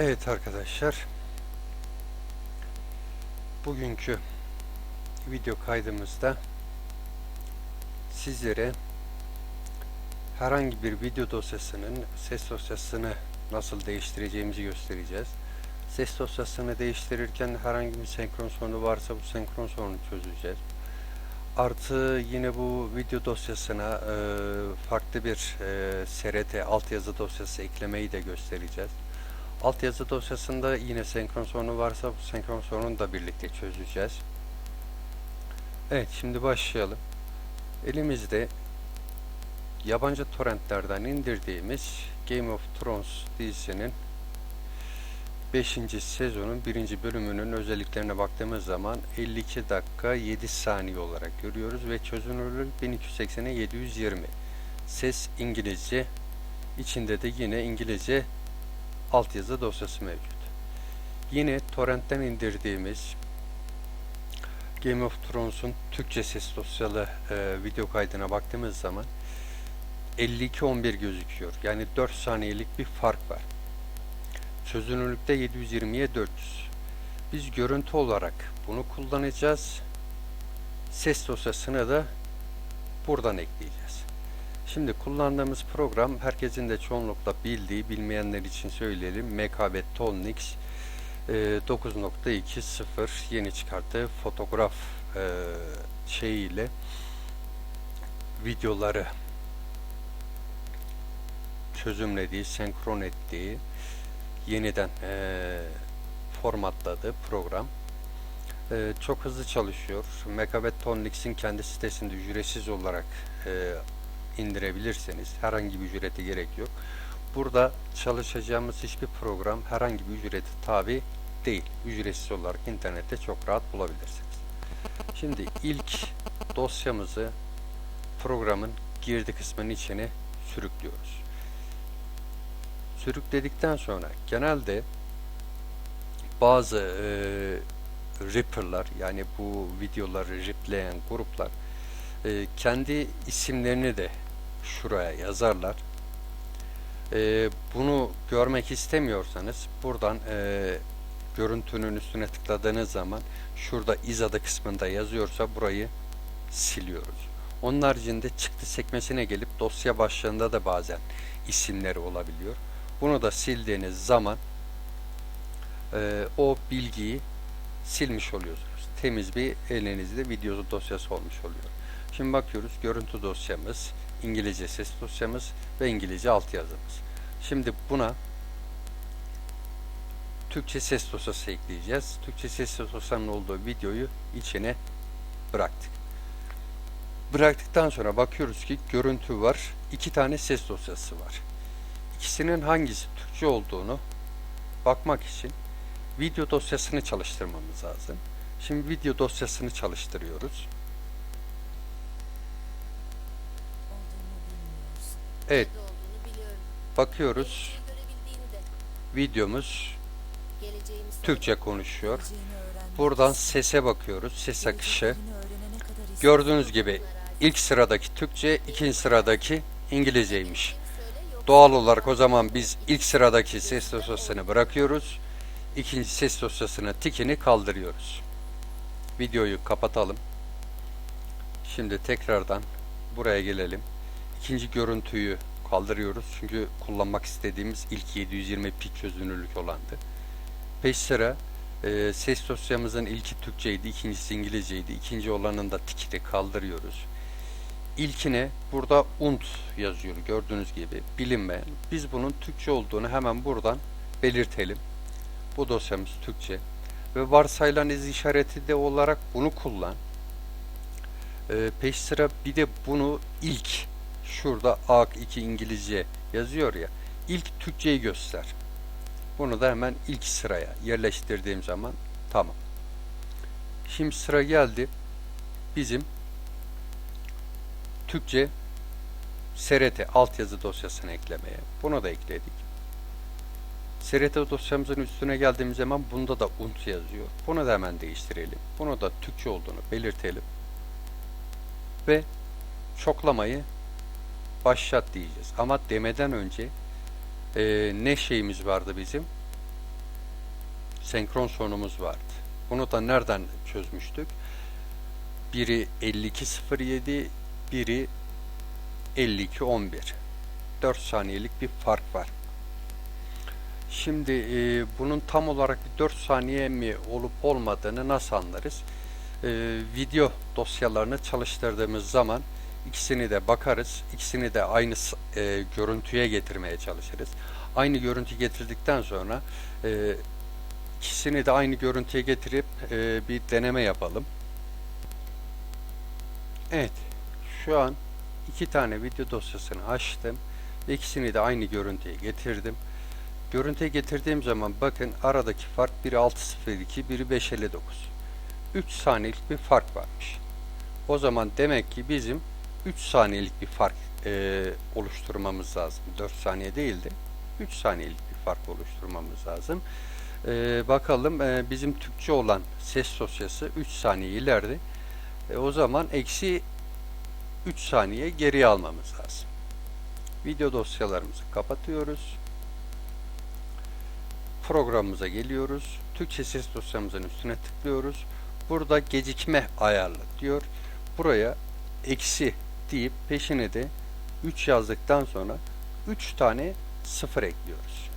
Evet arkadaşlar. Bugünkü video kaydımızda sizlere herhangi bir video dosyasının ses dosyasını nasıl değiştireceğimizi göstereceğiz. Ses dosyasını değiştirirken herhangi bir senkron sorunu varsa bu senkron sorunu çözeceğiz. Artı yine bu video dosyasına e, farklı bir e, SRT altyazı dosyası eklemeyi de göstereceğiz. Altyazı dosyasında yine senkron sorunu varsa bu senkron sorununu da birlikte çözeceğiz. Evet şimdi başlayalım. Elimizde yabancı torrentlerden indirdiğimiz Game of Thrones dizisinin 5. sezonun 1. bölümünün özelliklerine baktığımız zaman 52 dakika 7 saniye olarak görüyoruz ve çözünürlük 1280'e 720. Ses İngilizce. içinde de yine İngilizce altyazı dosyası mevcut. Yine torrentten indirdiğimiz Game of Thrones'un Türkçe ses dosyalı e, video kaydına baktığımız zaman 52-11 gözüküyor. Yani 4 saniyelik bir fark var. Çözünürlükte 720'ye 400. Biz görüntü olarak bunu kullanacağız. Ses dosyasını da buradan ekleyeceğiz. Şimdi kullandığımız program herkesin de çoğunlukla bildiği, bilmeyenler için söyleyelim. MKB Tonix e, 9.2.0 yeni çıkarttığı fotoğraf e, şeyiyle videoları çözümlediği, senkron ettiği, yeniden e, formatladığı program. E, çok hızlı çalışıyor. Megabit Tonix'in kendi sitesinde ücretsiz olarak e, indirebilirseniz herhangi bir ücrete gerek yok. Burada çalışacağımız hiçbir program herhangi bir ücrete tabi değil. Ücretsiz olarak internette çok rahat bulabilirsiniz. Şimdi ilk dosyamızı programın girdi kısmının içine sürüklüyoruz. Sürükledikten sonra genelde bazı e, Ripper'lar yani bu videoları ripleyen gruplar e, kendi isimlerini de şuraya yazarlar. E, bunu görmek istemiyorsanız buradan e, görüntünün üstüne tıkladığınız zaman şurada iz adı kısmında yazıyorsa burayı siliyoruz. Onun haricinde çıktı sekmesine gelip dosya başlığında da bazen isimleri olabiliyor. Bunu da sildiğiniz zaman e, o bilgiyi silmiş oluyorsunuz. Temiz bir elinizde video dosyası olmuş oluyor. Şimdi bakıyoruz görüntü dosyamız, İngilizce ses dosyamız ve İngilizce altyazımız. Şimdi buna Türkçe ses dosyası ekleyeceğiz. Türkçe ses dosyasının olduğu videoyu içine bıraktık. Bıraktıktan sonra bakıyoruz ki görüntü var. iki tane ses dosyası var. İkisinin hangisi Türkçe olduğunu bakmak için video dosyasını çalıştırmamız lazım. Şimdi video dosyasını çalıştırıyoruz. Evet, bakıyoruz. Videomuz Türkçe konuşuyor. Buradan sese bakıyoruz. Ses akışı. Gördüğünüz gibi ilk sıradaki Türkçe, ikinci sıradaki İngilizceymiş. yok. Doğal olarak o zaman biz ilk sıradaki ses dosyasını bırakıyoruz. İkinci ses dosyasına tikini kaldırıyoruz. Videoyu kapatalım. Şimdi tekrardan buraya gelelim. İkinci görüntüyü kaldırıyoruz. Çünkü kullanmak istediğimiz ilk 720 pik çözünürlük olandı. Peş sıra e, ses dosyamızın ilki Türkçeydi, ikincisi İngilizceydi. İkinci olanın da tikini kaldırıyoruz. İlkine burada unt yazıyor gördüğünüz gibi bilinmeyen. Biz bunun Türkçe olduğunu hemen buradan belirtelim. Bu dosyamız Türkçe ve varsayılan iz işareti de olarak bunu kullan. Ee, peş sıra bir de bunu ilk şurada AK2 İngilizce yazıyor ya ilk Türkçeyi göster. Bunu da hemen ilk sıraya yerleştirdiğim zaman tamam. Şimdi sıra geldi bizim Türkçe SRT altyazı dosyasını eklemeye. Bunu da ekledik. SRT dosyamızın üstüne geldiğimiz zaman bunda da unt yazıyor. Bunu da hemen değiştirelim. Bunu da Türkçe olduğunu belirtelim. Ve çoklamayı başlat diyeceğiz. Ama demeden önce e, ne şeyimiz vardı bizim? senkron sorunumuz vardı. Bunu da nereden çözmüştük? Biri 5207, biri 5211. 4 saniyelik bir fark var. Şimdi e, bunun tam olarak bir 4 saniye mi olup olmadığını nasıl anlarız? E, video dosyalarını çalıştırdığımız zaman ikisini de bakarız. İkisini de aynı e, görüntüye getirmeye çalışırız. Aynı görüntü getirdikten sonra e, ikisini de aynı görüntüye getirip e, bir deneme yapalım. Evet, şu an iki tane video dosyasını açtım ikisini de aynı görüntüye getirdim. Görüntüye getirdiğim zaman bakın aradaki fark biri 602, biri 559. 3 saniyelik bir fark varmış. O zaman demek ki bizim 3 saniyelik bir fark e, oluşturmamız lazım. 4 saniye değil de 3 saniyelik bir fark oluşturmamız lazım. E, bakalım e, bizim Türkçe olan ses dosyası 3 saniye ileride. E, o zaman eksi 3 saniye geriye almamız lazım. Video dosyalarımızı kapatıyoruz. Programımıza geliyoruz. Türkçe ses dosyamızın üstüne tıklıyoruz. Burada gecikme ayarlı diyor. Buraya eksi deyip peşine de 3 yazdıktan sonra 3 tane sıfır ekliyoruz.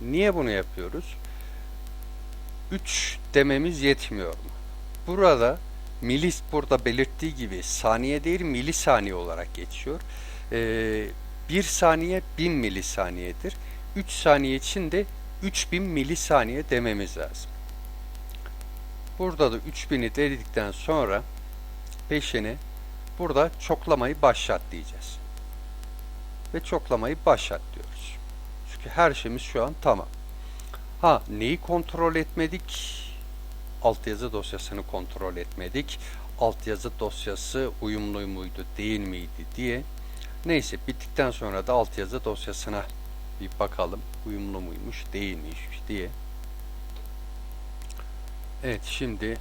Niye bunu yapıyoruz? 3 dememiz yetmiyor mu? Burada milis burada belirttiği gibi saniye değil milisaniye olarak geçiyor. Ee, 1 saniye 1000 milisaniyedir. 3 saniye için de 3000 milisaniye dememiz lazım. Burada da 3000'i dedikten sonra peşine burada çoklamayı başlat diyeceğiz. Ve çoklamayı başlat diyoruz. Çünkü her şeyimiz şu an tamam. Ha neyi kontrol etmedik? Altyazı dosyasını kontrol etmedik. Altyazı dosyası uyumlu muydu değil miydi diye. Neyse bittikten sonra da altyazı dosyasına bir bakalım uyumlu muymuş değil miymiş diye. Evet şimdi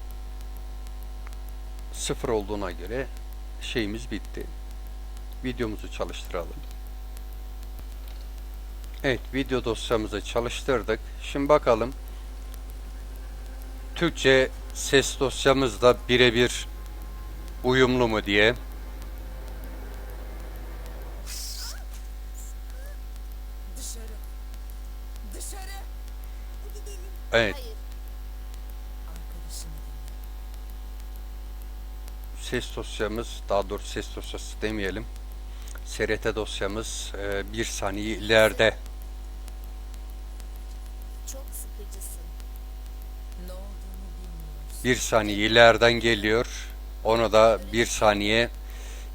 sıfır olduğuna göre şeyimiz bitti. Videomuzu çalıştıralım. Evet video dosyamızı çalıştırdık. Şimdi bakalım Türkçe ses dosyamızda birebir uyumlu mu diye. Dışarı. Dışarı. Gidelim. Evet ses dosyamız daha doğrusu ses dosyası demeyelim. SRT dosyamız e, bir saniye ileride. Bir saniye ileriden geliyor. Onu da bir saniye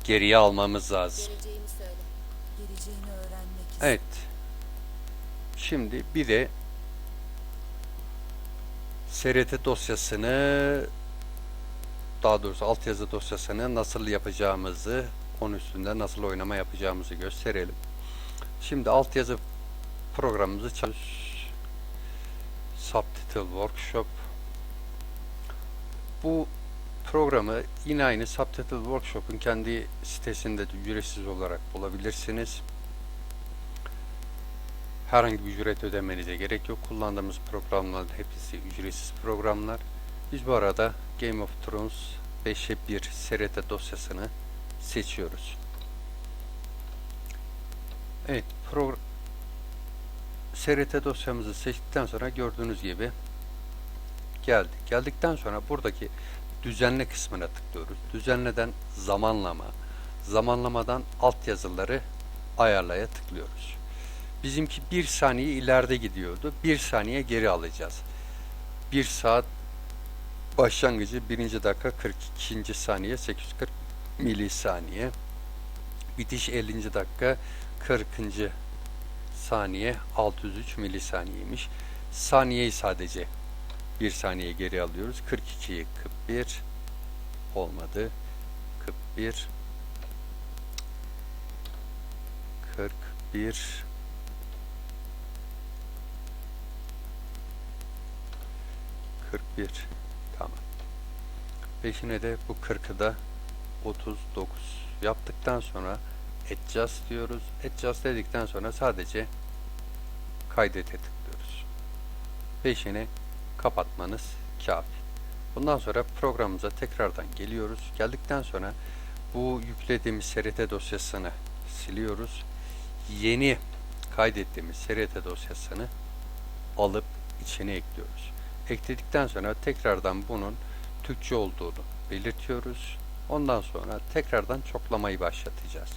geriye almamız lazım. Evet. Şimdi bir de SRT dosyasını daha doğrusu altyazı dosyasını nasıl yapacağımızı onun üstünde nasıl oynama yapacağımızı gösterelim. Şimdi altyazı programımızı çalış Subtitle Workshop bu programı yine aynı Subtitle Workshop'un kendi sitesinde de ücretsiz olarak bulabilirsiniz. Herhangi bir ücret ödemenize gerek yok. Kullandığımız programların hepsi ücretsiz programlar. Biz bu arada Game of Thrones 5'e 1 SRT dosyasını seçiyoruz. Evet, pro SRT dosyamızı seçtikten sonra gördüğünüz gibi geldi. Geldikten sonra buradaki düzenle kısmına tıklıyoruz. Düzenleden zamanlama, zamanlamadan altyazıları ayarlaya tıklıyoruz. Bizimki bir saniye ileride gidiyordu. Bir saniye geri alacağız. Bir saat başlangıcı birinci dakika 42. saniye 840 milisaniye. Bitiş 50. dakika 40. saniye 603 milisaniyeymiş. Saniyeyi sadece bir saniye geri alıyoruz. 42'yi 41 olmadı. 41 41 41 tamam. Peşine de bu 40'ı da 39 yaptıktan sonra adjust diyoruz. Adjust dedikten sonra sadece kaydete tıklıyoruz. Peşine kapatmanız kafi. Bundan sonra programımıza tekrardan geliyoruz. Geldikten sonra bu yüklediğimiz SRT dosyasını siliyoruz. Yeni kaydettiğimiz SRT dosyasını alıp içine ekliyoruz. Ekledikten sonra tekrardan bunun Türkçe olduğunu belirtiyoruz. Ondan sonra tekrardan çoklamayı başlatacağız.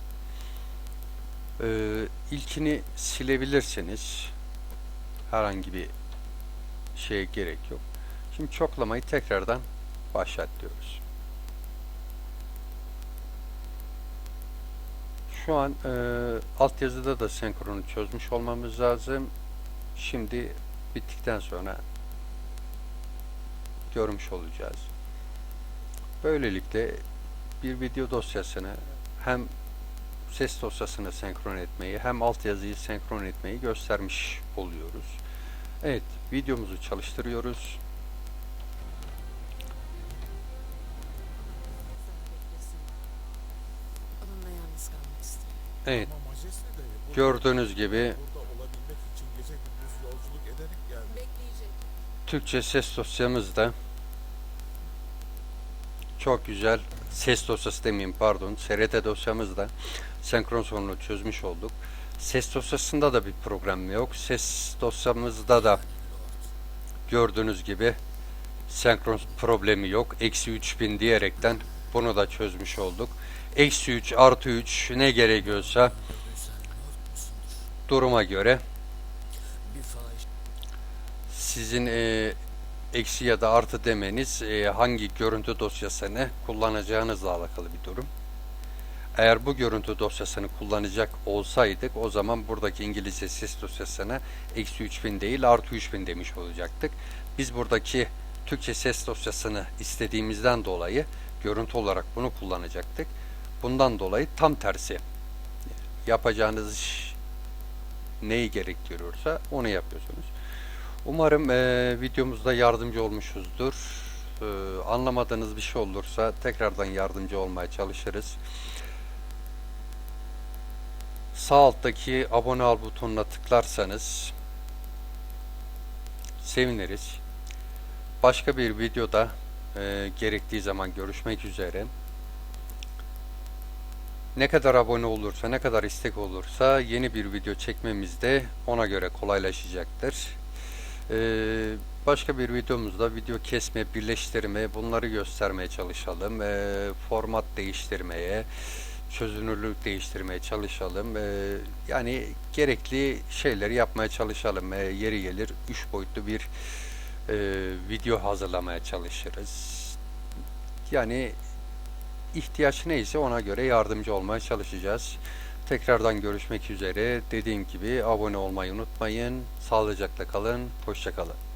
Ee, ilkini silebilirsiniz. Herhangi bir şeye gerek yok. Şimdi çoklamayı tekrardan başlat diyoruz. Şu an e, altyazıda da senkronu çözmüş olmamız lazım. Şimdi bittikten sonra görmüş olacağız. Böylelikle bir video dosyasını hem ses dosyasını senkron etmeyi hem altyazıyı senkron etmeyi göstermiş oluyoruz. Evet, videomuzu çalıştırıyoruz. Evet, gördüğünüz gibi. Türkçe ses dosyamızda çok güzel ses dosyası demeyeyim pardon SRT dosyamızda senkron sorununu çözmüş olduk. Ses dosyasında da bir problem yok. Ses dosyamızda da gördüğünüz gibi senkron problemi yok. Eksi 3000 diyerekten bunu da çözmüş olduk. Eksi 3 artı 3 ne gerekiyorsa duruma göre sizin e, eksi ya da artı demeniz e, hangi görüntü dosyasını kullanacağınızla alakalı bir durum. Eğer bu görüntü dosyasını kullanacak olsaydık o zaman buradaki İngilizce ses dosyasına eksi 3000 değil artı 3000 demiş olacaktık. Biz buradaki Türkçe ses dosyasını istediğimizden dolayı görüntü olarak bunu kullanacaktık. Bundan dolayı tam tersi yapacağınız iş neyi gerektiriyorsa onu yapıyorsunuz. Umarım eee, videomuzda yardımcı olmuşuzdur. Eee, anlamadığınız bir şey olursa tekrardan yardımcı olmaya çalışırız. Sağ alttaki abone ol butonuna tıklarsanız seviniriz. Başka bir videoda eee, gerektiği zaman görüşmek üzere. Ne kadar abone olursa, ne kadar istek olursa yeni bir video çekmemiz de ona göre kolaylaşacaktır. Ee, başka bir videomuzda video kesme, birleştirme bunları göstermeye çalışalım. Ee, format değiştirmeye, çözünürlük değiştirmeye çalışalım. Ee, yani gerekli şeyleri yapmaya çalışalım. Yeri gelir 3 boyutlu bir e, video hazırlamaya çalışırız. Yani ihtiyaç neyse ona göre yardımcı olmaya çalışacağız. Tekrardan görüşmek üzere. Dediğim gibi abone olmayı unutmayın. Sağlıcakla kalın. Hoşça kalın.